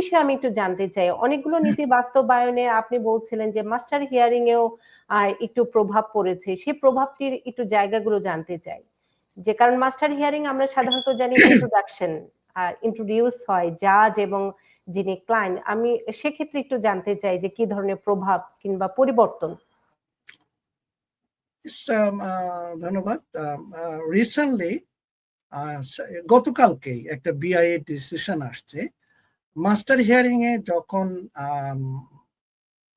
বিষয়ে আমি একটু জানতে চাই। অনেকগুলো নীতি বাস্তবায়নে আপনি বলছিলেন যে মাস্টার হিয়ারিং এও একটু প্রভাব পড়েছে। সেই প্রভাবটির একটু জায়গাগুলো জানতে চাই। যে কারণ মাস্টার হিয়ারিং আমরা সাধারণত জানি ইন্ট্রোডাকশন ইন্ট্রোডিউস হয় জাজ এবং যিনি ক্লায়েন্ট আমি সেক্ষেত্রে একটু জানতে চাই যে কি ধরনের প্রভাব কিংবা পরিবর্তন। Um, ধন্যবাদ। রিসেন্টলি গতকালকেই একটা বিআইএ ডিসিশন আসছে। মাস্টার হিয়ারিং এ যখন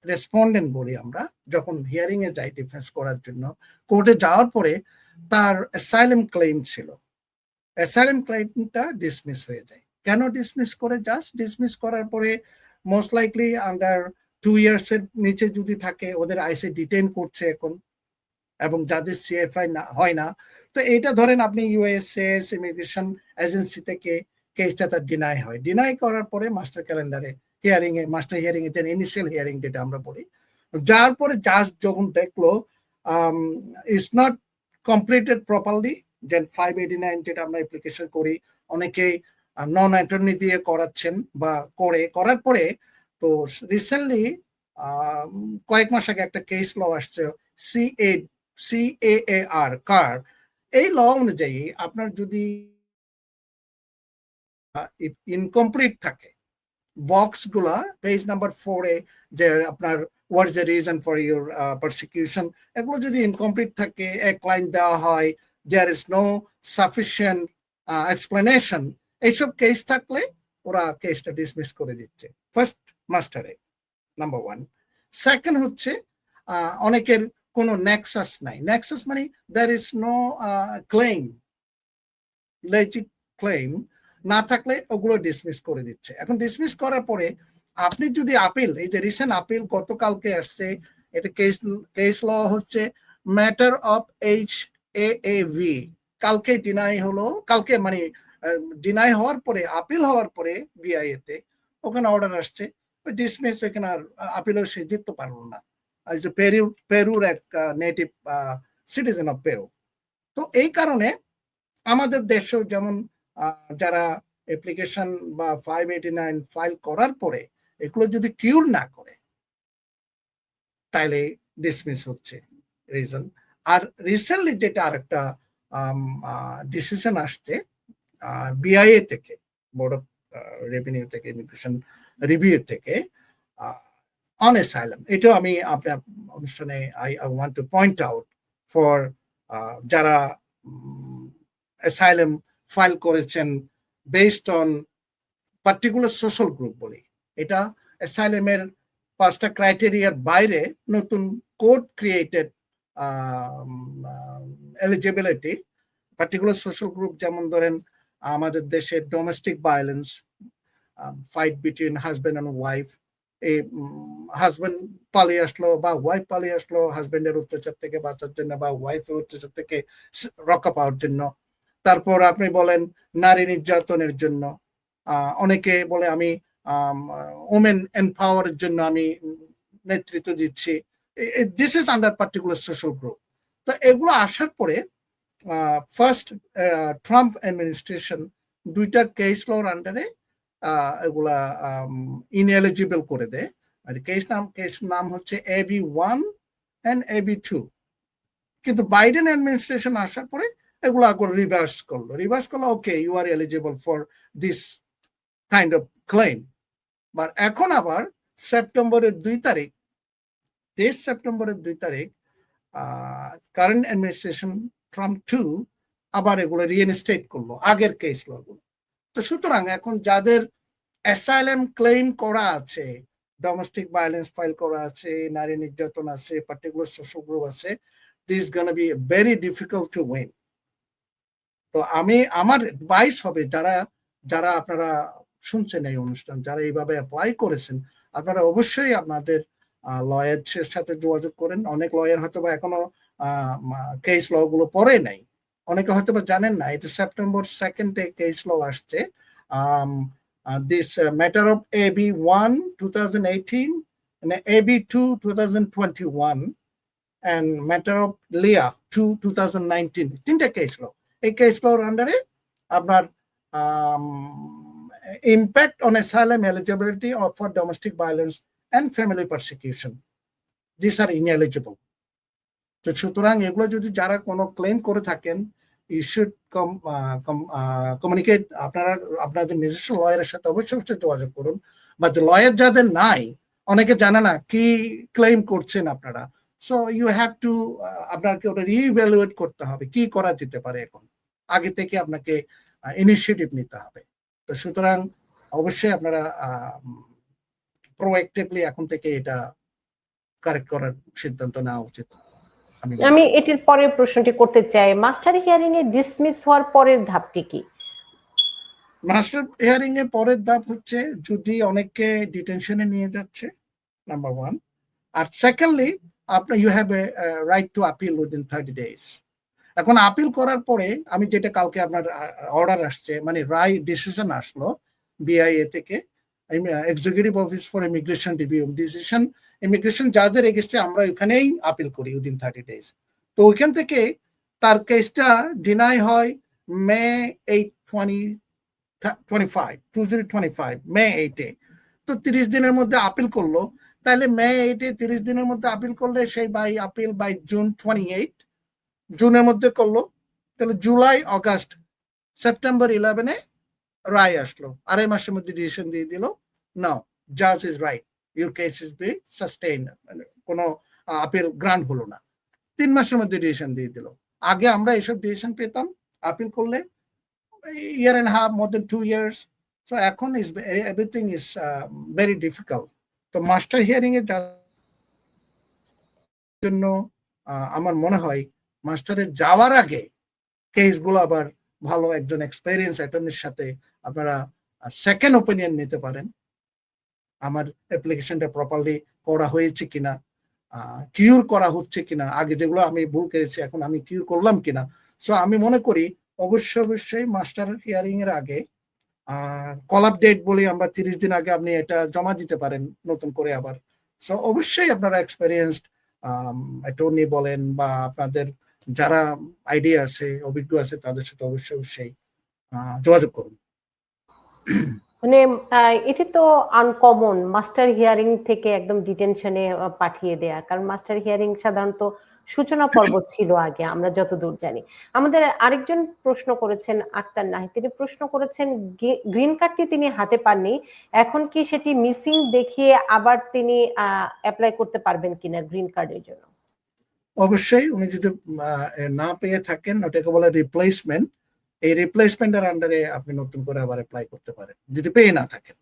রেসপন্ডেন্ট বলি আমরা, যখন হিয়ারিং এ যাই ডিফেন্স করার জন্য কোর্টে যাওয়ার পরে তার অ্যাসাইলেম ক্লেম ছিল। অ্যাসাইলেম ক্লেমটা ডিসমিস হয়ে যায়। কেন ডিসমিস করে? জাস্ট ডিসমিস করার পরে most likely under two years এর নিচে যদি থাকে, ওদের আইসে ডিটেন করছে এখন এবং যাদের সিএফআই না, হয় না। তো এইটা ধরেন আপনি ইউএসএস ইমিগ্রেশন এজেন্সি থেকে কেসটা তার ডিনাই হয় ডিনাই করার পরে মাস্টার ক্যালেন্ডারে হিয়ারিং এ মাস্টার হিয়ারিং এ ইনিশিয়াল হিয়ারিং যেটা আমরা বলি যার পরে জাজ যখন দেখল ইটস নট কমপ্লিটেড প্রপারলি যেন ফাইভ এইটি নাইন যেটা আমরা অ্যাপ্লিকেশন করি অনেকেই নন অ্যাটর্নি দিয়ে করাচ্ছেন বা করে করার পরে তো রিসেন্টলি কয়েক মাস আগে একটা কেস ল আসছে সি এ সি এ আর কার এই ল অনুযায়ী আপনার যদি ইনকমপ্লিট থাকে। বক্সগুলা পেজ নাম্বার ফোরে যে আপনার what is the reason for your prosecution এগুলো যদি ইনকমপ্লিট থাকে, এক লাইন দেওয়া হয় there is no sufficient explanation এইসব কেস থাকলে ওরা কেসটা ডিসমিস করে দিচ্ছে। ফার্স্ট মাস্টারে নাম্বার ওয়ান সেকেন্ড হচ্ছে অনেকের কোনো নেক্সাস নাই। নেক্সাস মানে there is no claim legit claim না থাকলে ওগুলো ডিসমিস করে দিচ্ছে। এখন ডিসমিস করার পরে আপনি যদি আপিল এই যে রিসেন্ট আপিল গতকালকে আসছে, এটা কেস কেস ল হচ্ছে matter of H A A V কালকে ডিনাই হলো, কালকে মানে ডিনাই হওয়ার পরে আপিল হওয়ার পরে বিআইএতে ওখানে অর্ডার আসছে, ওই ডিসমিস এখানে আর আপিলও সে জিততে পারল না। যে পেরু পেরুর এক নেটিভ সিটিজেন অফ পেরু তো এই কারণে আমাদের দেশেও যেমন যারা অ্যাপ্লিকেশন বা ফাইভ এইটি নাইন ফাইল করার পরে এগুলো যদি কিউর না করে, তাইলে ডিসমিস হচ্ছে রিজন আর রিসেন্টলি যেটা আরেকটা ডিসিশন আসছে বিআইএ থেকে বোর্ড অফ রেভিনিউ থেকে ইমিগ্রেশন রিভিউ থেকে অন অ্যাসাইলাম এটাও আমি আপনার অনুষ্ঠানে I I want to point out for যারা অ্যাসাইলাম ফাইল করেছেন based on particular social group বলি। এটা অ্যাসাইলেমের পাঁচটা ক্রাইটেরিয়ার বাইরে নতুন code created eligibility particular social group যেমন ধরেন আমাদের দেশে domestic violence fight between husband and wife এই হাজব্যান্ড পালিয়ে আসলো বা ওয়াইফ পালিয়ে আসলো হাজব্যান্ডের অত্যাচার থেকে বাঁচার জন্য বা ওয়াইফের অত্যাচার থেকে রক্ষা পাওয়ার জন্য। তারপর আপনি বলেন নারী নির্যাতনের জন্য। অনেকে বলে আমি ওমেন এম্পাওয়ারের জন্য আমি নেতৃত্ব দিচ্ছি। This is under particular social group তো এগুলো আসার পরে ফার্স্ট ট্রাম্প অ্যাডমিনিস্ট্রেশন দুইটা কেস লর আন্ডারে এগুলা ইনএলিজিবল করে দেয়। আর কেস নাম কেস নাম হচ্ছে A B one and A B two কিন্তু বাইডেন অ্যাডমিনিস্ট্রেশন আসার পরে এগুলো করে রিভার্স করল। রিভার্স করল okay you are eligible for this kind of claim but এখন আবার সেপ্টেম্বরের দুই তারিখ, তেইশ সেপ্টেম্বরের দুই তারিখ কারেন্ট অ্যাডমিনিস্ট্রেশন ট্রাম্প টু আবার এগুলো রিএনস্টেট করল, আগের কেসগুলো তো সুতরাং এখন যাদের অ্যাসাইলেম ক্লেম করা আছে ডোমেস্টিক ভায়োলেন্স ফাইল করা আছে, নারী নির্যাতন আছে পার্টিকুলার সোশ্যাল গ্রুপ আছে this gonna be very difficult to win তো আমি, আমার বাইস হবে যারা যারা আপনারা শুনছেন এই অনুষ্ঠান, যারা এইভাবে অ্যাপ্লাই করেছেন, আপনারা অবশ্যই আপনাদের লয়ারের সাথে যোগাযোগ করেন। অনেক লয়ার হয়তো বা এখনও কেস ল গুলো পড়ে নাই। অনেকে হয়তো বা জানেন না, এটা সেপ্টেম্বর সেকেন্ডে কেস ল আসছে। This matter of A B one two thousand eighteen A B two two thousand twenty one and matter of L E A two two thousand nineteen তিনটা কেস ল এই case লর আন্ডারে আপনার on asylum eligibility or for domestic violence and family persecution. These are ineligible. তো সুতরাং এগুলো যদি যারা কোনো ক্লেম করে থাকেন ইউ শুড কমিউনিকেট আপনারা, আপনাদের নিজস্ব লয়ারের সাথে অবশ্যই অবশ্যই যোগাযোগ করুন বা লয়ার যাদের নাই, অনেকে জানে না কি ক্লেম করছেন আপনারা সো ইউ হ্যাভ টু আপনাকে ওটা রিভ্যালুয়েট করতে হবে, কি করা যেতে পারে এখন আগে থেকে আপনাকে ইনিশিয়েটিভ নিতে হবে। তো সুতরাং অবশ্যই আপনারা প্রোয়েক্টিভলি এখন থেকে এটা কারেক্ট করার সিদ্ধান্ত নেওয়া উচিত আমি আমি এটির পরের প্রশ্নটি করতে চাই। মাস্টার হিয়ারিং এ ডিসমিস হওয়ার পরের ধাপটি কি? মাস্টার হিয়ারিং এর পরের ধাপ হচ্ছে যদি অনেককে ডিটেনশনে নিয়ে যাচ্ছে নাম্বার ওয়ান আর সেকেন্ডলি আপনার you have a right to appeal within thirty days এখন আপিল করার পরে আমি যেটা কালকে আপনার অর্ডার আসছে মানে রায় ডিসিশন আসলো বিআইএ থেকে executive office for immigration review decision immigration জাজের এগেস্টে আমরা ওখানেই আপিল করি উইদিন থার্টি ডেজ তো ওইখান থেকে তার কেসটা ডিনাই হয় মে এইট টোয়েন্টি 25 2025 মে এইটে তো 30 দিনের মধ্যে আপিল করল, তাহলে মে এইটে তিরিশ দিনের মধ্যে আপিল করলে সেই বাই আপিল বাই জুন 28 জুনের মধ্যে করল। তাহলে জুলাই অগাস্ট সেপ্টেম্বর 11 এ রায় আসলো। আড়াই মাসের মধ্যে ডিসিশন দিয়ে দিল নাও জাজ is right your case is be sustain কোনো আপিল গ্রান্ট হলো না। তিন মাসের মধ্যে ডিসিশন দিয়ে দিল। আগে আমরা এসব ডিসিশন পেতাম আপিল করলে year and half more than two years. So এখন everything is uh, very difficult. তো মাস্টার হিয়ারিং এর জন্য আমার মনে হয় মাস্টারে যাওয়ার আগে কেসগুলো আবার ভালো একজন এক্সপেরিয়েন্স অ্যাটর্নির সাথে আপনারা সেকেন্ড ওপিনিয়ন নিতে পারেন। আমার অ্যাপ্লিকেশনটা প্রপারলি করা হয়েছে কিনা কিউর করা হচ্ছে কিনা, আগে যেগুলো আমি ভুল করেছি, এখন আমি কিউর করলাম কিনা। সো আমি মনে করি অবশ্যই অবশ্যই মাস্টার হিয়ারিং এর আগে কল আপ ডেট বলি আমরা তিরিশ দিন আগে আপনি এটা জমা দিতে পারেন নতুন করে আবার। সো অবশ্যই আপনারা এক্সপেরিয়েন্সড অ্যাটর্নি বলেন বা আপনাদের যারা আইডিয়া আছে, অভিজ্ঞ আছে, তাদের সাথে অবশ্যই অবশ্যই যোগাযোগ করুন। মানে এটি তো আনকমন মাস্টার হিয়ারিং থেকে একদম ডিটেনশনে পাঠিয়ে দেয়া। কারণ মাস্টার হিয়ারিং সাধারণত সূচনা পর্ব ছিল আগে, আমরা যতদূর জানি। আমাদের আরেকজন প্রশ্ন করেছেন আক্তার নাহি তিনি প্রশ্ন করেছেন গ্রিন কার্ডটি তিনি হাতে পাননি, এখন কি সেটি মিসিং দেখিয়ে আবার তিনি অ্যাপ্লাই করতে পারবেন কিনা গ্রিন কার্ডের জন্য? অবশ্যই উনি যদি না পেয়ে থাকেন, ওটাকে বলে রিপ্লেসমেন্ট এই রিপ্লেসমেন্টের আন্ডারে আপনি নতুন করে আবার অ্যাপ্লাই করতে পারেন। যদি পেয়ে না থাকেন।